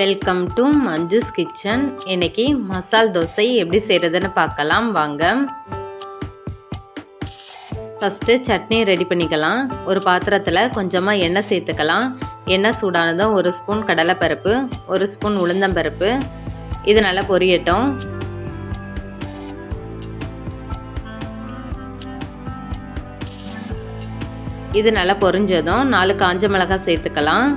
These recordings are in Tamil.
வெல்கம் டு மஞ்சுஸ் கிச்சன் இன்னைக்கு மசால் தோசை எப்படி செய்கிறதுன்னு பார்க்கலாம். வாங்க. ஃபஸ்ட்டு சட்னி ரெடி பண்ணிக்கலாம். ஒரு பாத்திரத்தில் கொஞ்சமாக எண்ணெய் சேர்த்துக்கலாம். எண்ணெய் சூடானதும் ஒரு ஸ்பூன் கடலைப்பருப்பு ஒரு ஸ்பூன் உளுந்தம்பருப்பு. இது நல்லா பொரியட்டும். இது நல்லா பொரிஞ்சதும் நாலு காஞ்ச மிளகாய் சேர்த்துக்கலாம்.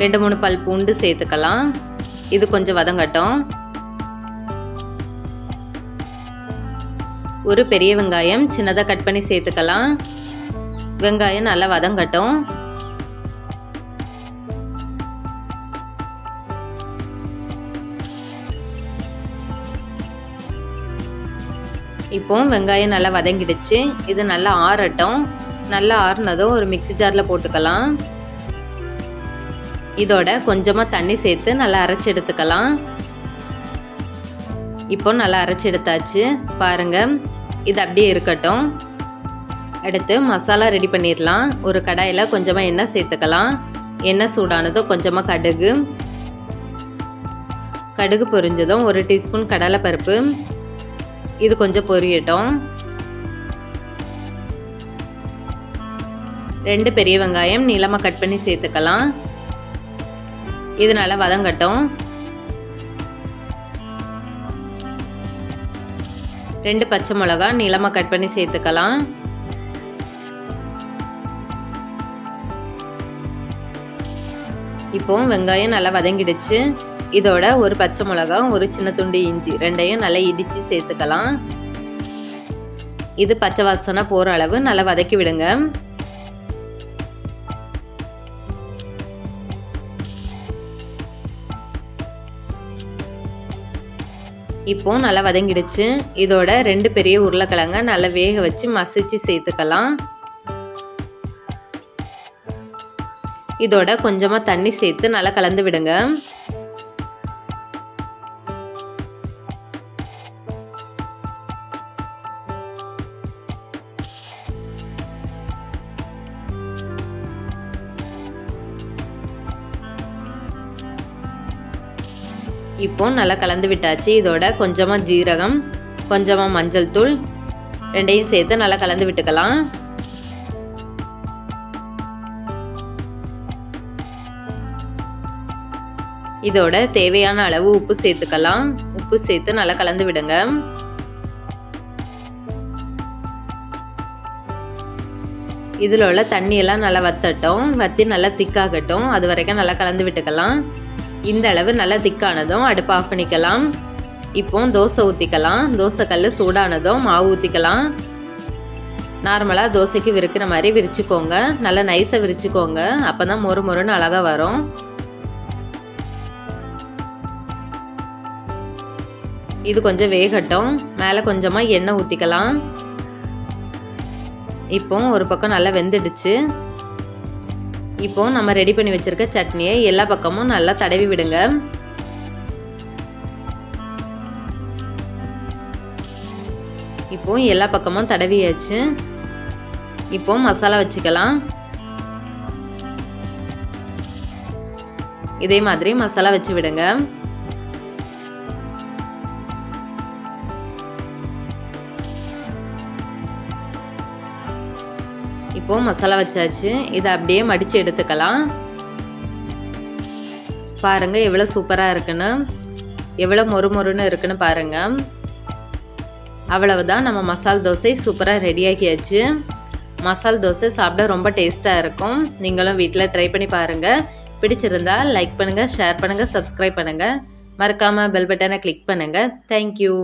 ரெண்டு மூணு பல் பூண்டு சேர்த்துக்கலாம். இது கொஞ்சம் வதங்கட்டும். ஒரு பெரிய வெங்காயம் சின்னதாக கட் பண்ணி சேர்த்துக்கலாம். வெங்காயம் நல்லா வதங்கட்டும். இப்போ வெங்காயம் நல்லா வதங்கிடுச்சு. இது நல்லா ஆறட்டும். நல்லா ஆறுனதும் ஒரு மிக்சி ஜாரில் போட்டுக்கலாம். இதோட கொஞ்சமாக தண்ணி சேர்த்து நல்லா அரைச்சி எடுத்துக்கலாம். இப்போ நல்லா அரைச்சி எடுத்தாச்சு. பாருங்கள் இது அப்படியே இருக்கட்டும். அடுத்து மசாலா ரெடி பண்ணிடலாம். ஒரு கடாயில் கொஞ்சமாக எண்ணெய் சேர்த்துக்கலாம். எண்ணெய் சூடானதும் கொஞ்சமாக கடுகு. கடுகு பொரிஞ்சதும் ஒரு டீஸ்பூன் கடலைப்பருப்பு இது கொஞ்சம் பொரியட்டும். ரெண்டு பெரிய வெங்காயம் நீளமாக கட் பண்ணி சேர்த்துக்கலாம். இது நல்லா வதங்கட்டும் ரெண்டு பச்சை மிளகா நீளமாக கட் பண்ணி சேர்த்துக்கலாம். இப்போ வெங்காயம் நல்லா வதங்கிடுச்சு. இதோட ஒரு பச்சை மிளகா ஒரு சின்ன துண்டு இஞ்சி ரெண்டையும் நல்லா இடித்து சேர்த்துக்கலாம். இது பச்சை வாசனை போகிற அளவு நல்லா வதக்கி விடுங்க. இப்போ நல்லா வதங்கிடுச்சு. இதோட ரெண்டு பெரிய உருளைக்கிழங்க நல்லா வேக வச்சு மசிச்சு சேர்த்துக்கலாம். இதோட கொஞ்சமாக தண்ணி சேர்த்து நல்லா கலந்து விடுங்க. இப்போ நல்லா கலந்து விட்டாச்சு. இதோட கொஞ்சமாக ஜீரகம் கொஞ்சமாக மஞ்சள் தூள் ரெண்டையும் சேர்த்து நல்லா கலந்து விட்டுக்கலாம். இதோட தேவையான அளவு உப்பு சேர்த்துக்கலாம். உப்பு சேர்த்து நல்லா கலந்து விடுங்க. இதில் உள்ள தண்ணியெல்லாம் நல்லா வத்தட்டும். வத்தி நல்லா திக்காகட்டும் அது வரைக்கும் நல்லா கலந்து விட்டுக்கலாம். இந்த அளவு நல்லா திக்கானதும் அடுப்பு ஆஃப் பண்ணிக்கலாம். இப்போ தோசை ஊற்றிக்கலாம் தோசை கல் சூடானதும் மாவு ஊற்றிக்கலாம் நார்மலாக தோசைக்கு விரிக்கிற மாதிரி விரிச்சுக்கோங்க. நல்லா நைஸாக விரிச்சுக்கோங்க. அப்போ தான் மொறு மொறுன்னு அழகாக வரும். இது கொஞ்சம் வேகட்டும். மேலே கொஞ்சமாக எண்ணெய் ஊற்றிக்கலாம் இப்போ ஒரு பக்கம் நல்லா வெந்துடுச்சு. இப்போ நம்ம ரெடி பண்ணி வச்சுருக்க சட்னியை எல்லா பக்கமும் நல்லா தடவி விடுங்க. இப்போ எல்லா பக்கமும் தடவியாச்சு. இப்போ மசாலா வச்சுக்கலாம். இதே மாதிரி மசாலா வச்சு விடுங்க. இப்போது மசாலா வச்சாச்சு. இதை அப்படியே மடித்து எடுத்துக்கலாம். பாருங்கள் எவ்வளோ சூப்பராக இருக்குன்னு. எவ்வளோ மொறு மொறுன்னு இருக்குன்னு பாருங்கள் அவ்வளவுதான் நம்ம மசால் தோசை சூப்பராக ரெடியாக்கியாச்சு மசால் தோசை சாப்பிட ரொம்ப டேஸ்ட்டாக இருக்கும். நீங்களும் வீட்டில் ட்ரை பண்ணி பாருங்கள் பிடிச்சிருந்தா லைக் பண்ணுங்கள் ஷேர் பண்ணுங்கள் சப்ஸ்கிரைப் பண்ணுங்கள் மறக்காமல் பெல் பட்டனை கிளிக் பண்ணுங்கள் தேங்க்யூ